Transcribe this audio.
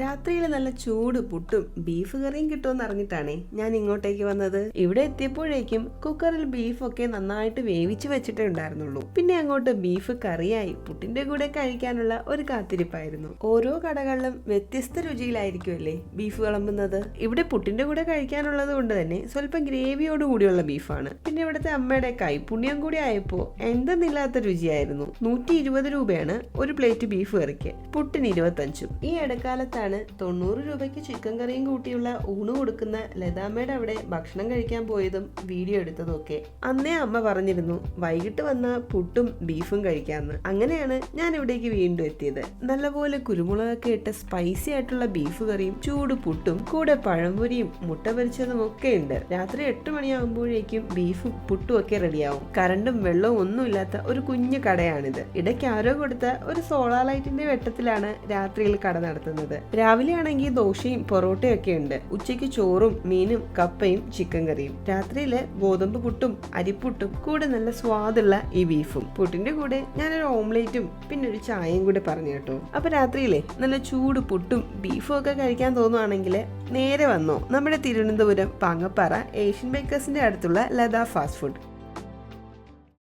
രാത്രിയിൽ നല്ല ചൂട് പുട്ടും ബീഫ് കറിയും കിട്ടുമെന്ന് അറിഞ്ഞിട്ടാണേ ഞാൻ ഇങ്ങോട്ടേക്ക് വന്നത്. ഇവിടെ എത്തിയപ്പോഴേക്കും കുക്കറിൽ ബീഫൊക്കെ നന്നായിട്ട് വേവിച്ച് വെച്ചിട്ടേ ഉണ്ടായിരുന്നുള്ളൂ. പിന്നെ അങ്ങോട്ട് ബീഫ് കറിയായി പുട്ടിന്റെ കൂടെ കഴിക്കാനുള്ള ഒരു കാത്തിരിപ്പായിരുന്നു. ഓരോ കടകളിലും വ്യത്യസ്ത രുചിയിലായിരിക്കുമല്ലേ ബീഫ് വിളമ്പുന്നത്? ഇവിടെ പുട്ടിന്റെ കൂടെ കഴിക്കാനുള്ളത് കൊണ്ട് തന്നെ സ്വല്പം ഗ്രേവിയോട് കൂടിയുള്ള ബീഫാണ് പിന്നെ ഇവിടുത്തെ അമ്മയുടെ കൈപുണ്യം കൂടി ആയപ്പോ എന്തെന്നില്ലാത്ത രുചിയായിരുന്നു. നൂറ്റി ഇരുപത് രൂപയാണ് ഒരു പ്ലേറ്റ് ബീഫ് കറിക്ക്. പുട്ടിന് ഇരുപത്തഞ്ചും. ഈ ഇടക്കാലത്താണ് തൊണ്ണൂറ് രൂപയ്ക്ക് ചിക്കൻ കറിയും കൂട്ടിയുള്ള ഊണ് കൊടുക്കുന്ന ലതാമ്മയുടെ അവിടെ ഭക്ഷണം കഴിക്കാൻ പോയതും വീഡിയോ എടുത്തതും ഒക്കെ അന്നേ അമ്മ പറഞ്ഞിരുന്നു വൈകിട്ട് വന്ന പുട്ടും ബീഫും കഴിക്കാമെന്ന് അങ്ങനെയാണ് ഞാൻ ഇവിടേക്ക് വീണ്ടും എത്തിയത്. നല്ലപോലെ കുരുമുളകൊക്കെ ഇട്ട് സ്പൈസി ആയിട്ടുള്ള ബീഫ് കറിയും ചൂട് പുട്ടും കൂടെ പഴംപൊരിയും മുട്ട പൊരിച്ചതും ഒക്കെ ഉണ്ട്. രാത്രി എട്ട് മണിയാകുമ്പോഴേക്കും ബീഫും പുട്ടും ഒക്കെ റെഡിയാവും കറണ്ടും വെള്ളവും ഒന്നുമില്ലാത്ത ഒരു കുഞ്ഞു കടയാണിത്. ഇടയ്ക്ക് ആരോ കൊടുത്ത ഒരു സോളാർ ലൈറ്റിന്റെ വെട്ടത്തിലാണ് രാത്രിയിൽ കട നടത്തുന്നത്. രാവിലെ ആണെങ്കിൽ ദോശയും പൊറോട്ടയും ഒക്കെ ഉണ്ട്. ഉച്ചയ്ക്ക് ചോറും മീനും കപ്പയും ചിക്കൻ കറിയും. രാത്രിയിൽ ഗോതമ്പ് പുട്ടും അരിപ്പുട്ടും കൂടെ നല്ല സ്വാദുള്ള ഈ ബീഫും. പുട്ടിന്റെ കൂടെ ഞാനൊരു ഓംലേറ്റും പിന്നെ ഒരു ചായയും കൂടെ പറഞ്ഞു കേട്ടോ. അപ്പൊ രാത്രിയിലെ നല്ല ചൂട് പുട്ടും ബീഫും ഒക്കെ കഴിക്കാൻ തോന്നുവാണെങ്കിൽ നേരെ വന്നോ. നമ്മുടെ തിരുവനന്തപുരം പാങ്ങപ്പാറ ഏഷ്യൻ ബേക്കേഴ്സിന്റെ അടുത്തുള്ള ലതാ ഫാസ്റ്റ് ഫുഡ്.